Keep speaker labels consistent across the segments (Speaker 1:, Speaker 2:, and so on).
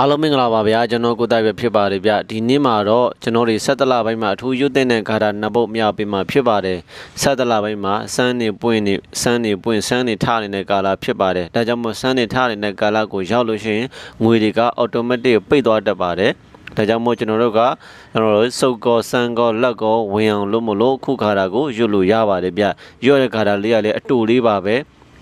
Speaker 1: အားလုံးမင်္ဂလာပါဗျာကျွန်တော်ကိုတိုက်ပဲဖြစ်ပါတယ်ဗျဒီနေ့မှာတော့ကျွန်တော်တွေဆက်တလပိုင်းမှာအထူးရွတ်တဲ့ဂါထာနှစ်ပုတ်မြောက်ပေးမှာဖြစ်ပါတယ်ဆက်တလပိုင်းမှာစမ်းနေပွင့်နေစမ်းနေပွင့်စမ်းနေထနေတဲ့ကာလဖြစ်ပါတယ်ဒါကြောင့်မို့စမ်းနေထနေတဲ့ကာလကိုရောက်လို့ရှိရင်ငွေတွေက automatic ပိတ်သွားတတ်ပါတယ်ဒါကြောင့်မို့ကျွန်တော်တို့ကကျွန်တော်တို့စုပ်ကောစံကောလက်ကောဝင်အောင်လို့မလို့ခုခါတာကိုရွတ်လို့ရပါတယ်ဗျရွတ်တဲ့ခါတာလေးကလည်းအတူလေးပါပဲ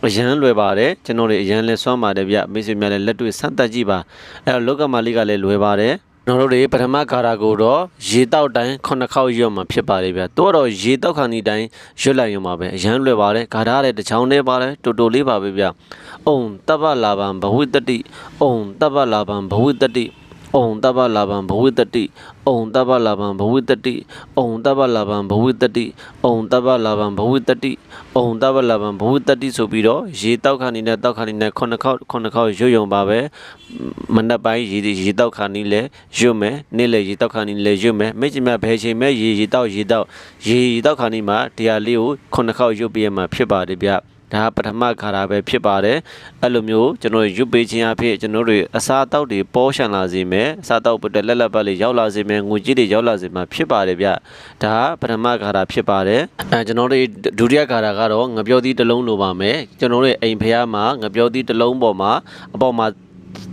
Speaker 1: အရန်လွယ်ပါတယ်ကျွန်တော်တွေအရန်လဲစွမ်းပါတယ်ဗျမိတ်ဆွေများလည်းလက်တွေ့စမ်းသပ်ကြည့်ပါအဲ့တော့လောကမာလေးကလည်းလွယ်ပါတယ်ကျွန်တော်တို့တွေပထမခါတာကိုတော့ရေတောက်တိုင်းခုနှစ်ခေါက်ရွတ်မှာဖြစ်ပါတယ်ဗျတိုးတော့ရေတောက်ခါနီတိုင်းရွတ်လိုက်ရုံပါပဲအရန်လွယ်ပါတယ်ဂါထာတဲ့တစ်ချောင်းလေးပါတယ်တူတူလေးပါပဲဗျအုံတပ္ပလာဗံဘဝိတ္တိအုံတပ္ပလာဗံဘဝိတ္တိ အုံတပ္ပလာဗံဘဝိတ္တိအုံတပ္ပလာဗံဘဝိတ္တိအုံတပ္ပလာဗံဘဝိတ္တိအုံတပ္ပလာဗံဘဝိတ္တိအုံတပ္ပလာဗံဘဝိတ္တိဆိုပြီးတော့ရေတောက်ခါနီနဲ့တောက်ခါနီနဲ့ခုနှစ်ခေါက်ခုနှစ်ခေါက်ရွတ်ရုံပါပဲမနက်ပိုင်းရေရေတောက်ခါနီလဲရွတ်မယ်နေ့လေရေတောက်ခါနီလဲရွတ်မယ်မိတ်ချင်မြဘယ်ချိန်မဲ့ရေရေတောက်ရေတောက်ရေရေတောက်ခါနီမှာတရားလေးကိုခုနှစ်ခေါက်ရွတ်ပြရမှာဖြစ်ပါတယ်ဗျ ဒါပထမခါတာပဲဖြစ်ပါတယ်အဲ့လိုမျိုးကျွန်တော်ရွတ်ပေးခြင်းအဖြစ်ကျွန်တော်တို့အစားအသောက်တွေပေါ်ရှန်လာစေမယ်အစားအသောက်ပတ်လက်လက်ပတ်လေးရောက်လာစေမယ်ငွေကြီးတွေရောက်လာစေမှာဖြစ်ပါတယ်ဗျဒါပထမခါတာဖြစ်ပါတယ်အဲကျွန်တော်တို့ဒုတိယခါတာကတော့ငပြောသီးတစ်လုံးလိုပါမယ်ကျွန်တော်တို့အိမ်ဖះမှာငပြောသီးတစ်လုံးပေါ်မှာအပေါ်မှာ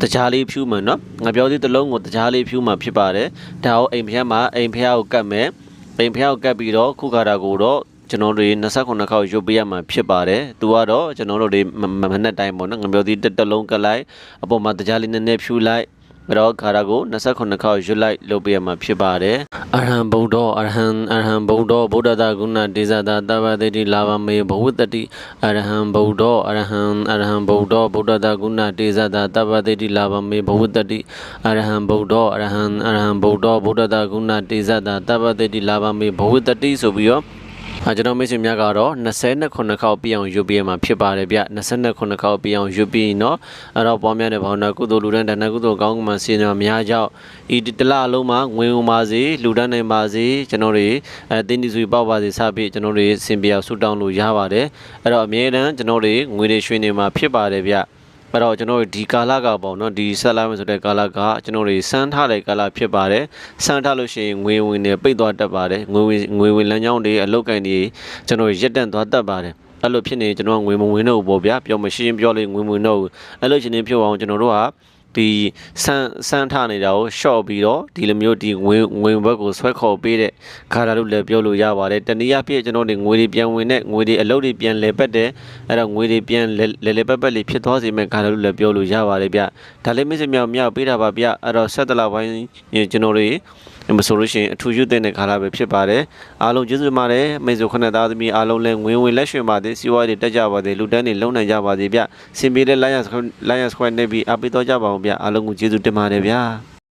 Speaker 1: တကြားလေးဖြူမယ်နော်ငပြောသီးတစ်လုံးကိုတကြားလေးဖြူမှာဖြစ်ပါတယ်ဒါကိုအိမ်ဖះမှာအိမ်ဖះကိုကတ်မယ်အိမ်ဖះကိုကတ်ပြီးတော့ခုခါတာကိုတော့ ကျွန်တော်တို့29ခေါက်ရုပ်ပေးရမှာဖြစ်ပါတယ်။သူကတော့ကျွန်တော်တို့တွေမမနဲ့တိုင်းပေါ့နော်ငပြောသီးတစ်တလုံးကလိုက်အပေါ်မှာတကြားလေးနည်းနည်းဖြူလိုက်အဲ့တော့ခါရကို29ခေါက်ရွတ်လိုက်လုပ်ပေးရမှာဖြစ်ပါတယ်။အရဟံဗုဒ္ဓအရဟံအရဟံဗုဒ္ဓဗုဒ္ဓတာကုဏဒေဇတာတဗ္ဗတိတိလာဗမေဘဝတ္တိအရဟံဗုဒ္ဓအရဟံအရဟံဗုဒ္ဓဗုဒ္ဓတာကုဏဒေဇတာတဗ္ဗတိတိလာဗမေဘဝတ္တိအရဟံဗုဒ္ဓအရဟံအရဟံဗုဒ္ဓဗုဒ္ဓတာကုဏဒေဇတာတဗ္ဗတိတိလာဗမေဘဝတ္တိဆိုပြီးတော့အဲ ကျွန်တော်မိတ်ဆွေများကတော့29ခေါက်ပြအောင်ယူပြမှာဖြစ်ပါတယ်ဗျ29ခေါက်ပြအောင်ယူပြီးเนาะအဲ့တော့ပေါင်းများတဲ့ဘောင်းနာကုသိုလ်လူတန်းဒါနကုသိုလ်ကောင်းကင်မှာစီနေများကြောင့်ဤတလအလုံးမှာငွေဝင်ပါစေလူတန်းနိုင်ပါစေကျွန်တော်တွေအဲတင်းဒီစုပေါက်ပါစေစပြီးကျွန်တော်တွေစင်ပြအောင်ဆူတောင်းလို့ရပါတယ်အဲ့တော့အမြဲတမ်းကျွန်တော်တွေငွေတွေရွှေနေမှာဖြစ်ပါတယ်ဗျ အဲ့တော့ကျွန်တော်တို့ဒီကာလကပေါ့နော်ဒီဆက်လာမယ်ဆိုတဲ့ကာလကကျွန်တော်တို့စမ်းထားတဲ့ကာလဖြစ်ပါတယ်စမ်းထားလို့ရှိရင်ငွေဝင်တွေပိတ်သွားတတ်ပါတယ်ငွေဝင်ငွေဝင်လမ်းကြောင်းတွေအလုတ်ကန်တွေကျွန်တော်ရက်တန့်သွားတတ်ပါတယ်အဲ့လိုဖြစ်နေကျွန်တော်ငွေမဝင်တော့ဘူးပေါ့ဗျာပြောမရှင်းပြောလို့ငွေမဝင်တော့ဘူးအဲ့လိုချင်းနေဖြစ်အောင်ကျွန်တော်တို့က ဒီစမ်းစမ်းထနေတာကို short ပြီးတော့ဒီလိုမျိုးဒီဝင်ဝင်ဘက်ကိုဆွဲခေါ်ပေးတဲ့ခါတာလို့လည်းပြောလို့ရပါတယ်တနည်းအားဖြင့်ကျွန်တော်တွေငွေတွေပြန်ဝင်တဲ့ငွေတွေအလုပ်တွေပြန်လဲပတ်တဲ့အဲ့တော့ငွေတွေပြန်လဲလဲလဲပတ်ပတ်လေးဖြစ်သွားစေမဲ့ခါတာလို့လည်းပြောလို့ရပါတယ်ဗျဒါလေးမစ္စမြောက်မြောက်ပေးတာပါဗျအဲ့တော့ဆက်တလာပိုင်းကျွန်တော်တွေ မဆိုလို့ရှိရင်အထူးရွတ်တဲ့ခါလာပဲဖြစ်ပါတယ်အားလုံးကျေးဇူးတင်ပါတယ်မိတ်ဆွေခဏသားသမီးအားလုံးလည်းငွေဝင်လက်ရွှင်ပါသေးစီးပွားရေးတက်ကြပါသေးလူတန်းတွေလုံနိုင်ကြပါသေးဗျစင်ပြေတဲ့ Lions Lions Square နေပြီးအားပေးတော့ကြပါအောင်ဗျအားလုံးကိုကျေးဇူးတင်ပါတယ်ဗျာ